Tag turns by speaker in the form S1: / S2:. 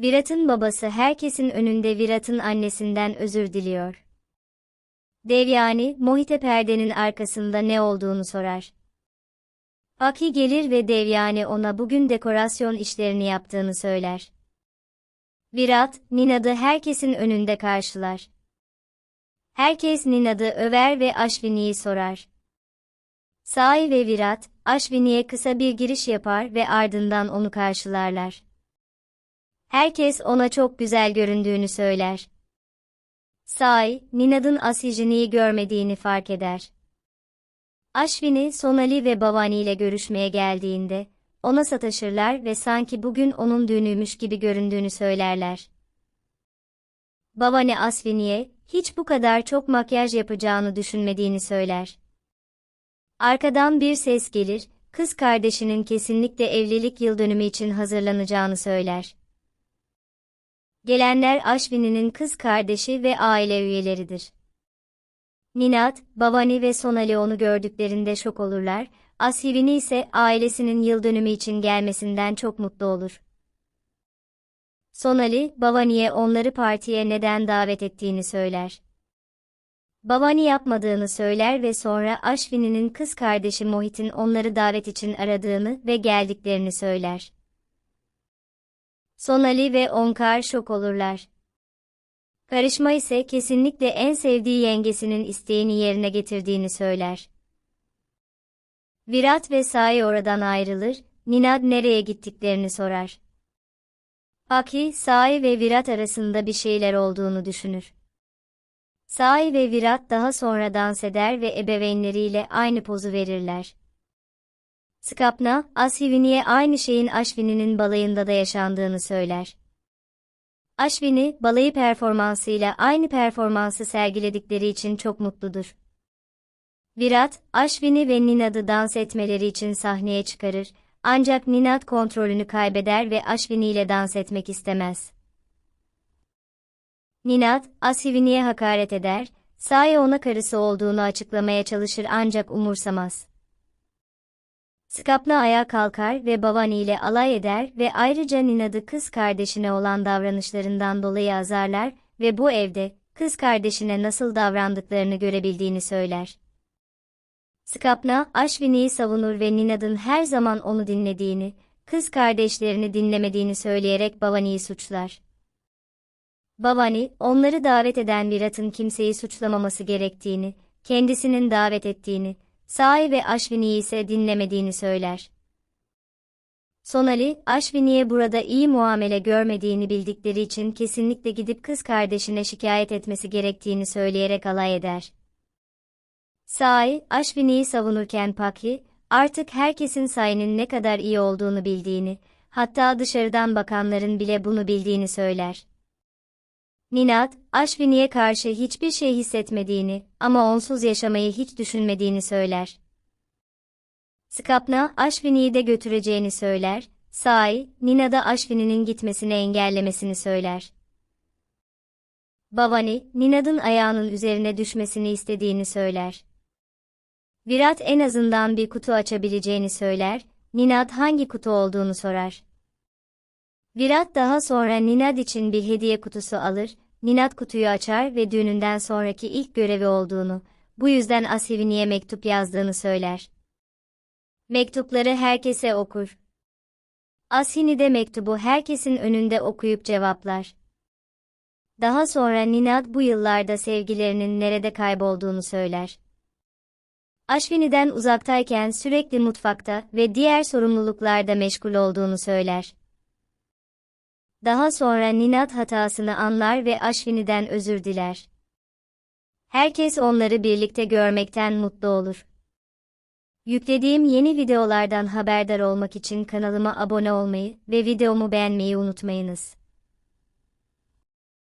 S1: Virat'ın babası herkesin önünde Virat'ın annesinden özür diliyor. Devyani, Mohit'e perdenin arkasında ne olduğunu sorar. Aki gelir ve Devyani ona bugün dekorasyon işlerini yaptığını söyler. Virat, Ninad'ı herkesin önünde karşılar. Herkes Ninad'ı över ve Aşvini'yi sorar. Sai ve Virat, Aşvini'ye kısa bir giriş yapar ve ardından onu karşılarlar. Herkes ona çok güzel göründüğünü söyler. Sai, Ninad'ın Asijini'yi görmediğini fark eder. Aşvini, Sonali ve Bavani ile görüşmeye geldiğinde, ona sataşırlar ve sanki bugün onun düğünüymüş gibi göründüğünü söylerler. Bavani Asvini'ye, hiç bu kadar çok makyaj yapacağını düşünmediğini söyler. Arkadan bir ses gelir, kız kardeşinin kesinlikle evlilik yıldönümü için hazırlanacağını söyler. Gelenler Aşvini'nin kız kardeşi ve aile üyeleridir. Ninat, Bavani ve Sonali onu gördüklerinde şok olurlar, Asivini ise ailesinin yıldönümü için gelmesinden çok mutlu olur. Sonali, Bavani'ye onları partiye neden davet ettiğini söyler. Bavani yapmadığını söyler ve sonra Aşvini'nin kız kardeşi Mohit'in onları davet için aradığını ve geldiklerini söyler. Sonali ve Onkar şok olurlar. Karışma ise kesinlikle en sevdiği yengesinin isteğini yerine getirdiğini söyler. Virat ve Sai oradan ayrılır, Ninad nereye gittiklerini sorar. Aki, Sai ve Virat arasında bir şeyler olduğunu düşünür. Sai ve Virat daha sonra dans eder ve ebeveynleriyle aynı pozu verirler. Skapna, Asivini'ye aynı şeyin Aşvini'nin balayında da yaşandığını söyler. Aşvini, balayı performansıyla aynı performansı sergiledikleri için çok mutludur. Virat, Aşvini ve Ninad'ı dans etmeleri için sahneye çıkarır, ancak Ninad kontrolünü kaybeder ve Aşvini ile dans etmek istemez. Ninad, Asivini'ye hakaret eder, Sai ona karısı olduğunu açıklamaya çalışır ancak umursamaz. Skapna ayağa kalkar ve Bavani ile alay eder ve ayrıca Ninad'ı kız kardeşine olan davranışlarından dolayı azarlar ve bu evde, kız kardeşine nasıl davrandıklarını görebildiğini söyler. Skapna, Aşvini'yi savunur ve Ninad'ın her zaman onu dinlediğini, kız kardeşlerini dinlemediğini söyleyerek Bavani'yi suçlar. Bavani, onları davet eden Virat'ın kimseyi suçlamaması gerektiğini, kendisinin davet ettiğini, Sai ve Aşvini'yi ise dinlemediğini söyler. Sonali, Aşvini'ye burada iyi muamele görmediğini bildikleri için kesinlikle gidip kız kardeşine şikayet etmesi gerektiğini söyleyerek alay eder. Sai, Aşvini'yi savunurken Paki, artık herkesin Sai'nin ne kadar iyi olduğunu bildiğini, hatta dışarıdan bakanların bile bunu bildiğini söyler. Ninat, Aşvini'ye karşı hiçbir şey hissetmediğini ama onsuz yaşamayı hiç düşünmediğini söyler. Skapna, Aşvini'yi de götüreceğini söyler, Sai, Nina da Aşvini'nin gitmesini engellemesini söyler. Bavani, Ninad'ın ayağının üzerine düşmesini istediğini söyler. Virat en azından bir kutu açabileceğini söyler, Ninad hangi kutu olduğunu sorar. Virat daha sonra Ninad için bir hediye kutusu alır, Ninad kutuyu açar ve düğününden sonraki ilk görevi olduğunu, bu yüzden Asivini'ye mektup yazdığını söyler. Mektupları herkese okur. Asini de mektubu herkesin önünde okuyup cevaplar. Daha sonra Ninad bu yıllarda sevgilerinin nerede kaybolduğunu söyler. Aşvini'den uzaktayken sürekli mutfakta ve diğer sorumluluklarda meşgul olduğunu söyler. Daha sonra Ninad hatasını anlar ve Aşvini'den özür diler. Herkes onları birlikte görmekten mutlu olur. Yüklediğim yeni videolardan haberdar olmak için kanalıma abone olmayı ve videomu beğenmeyi unutmayınız.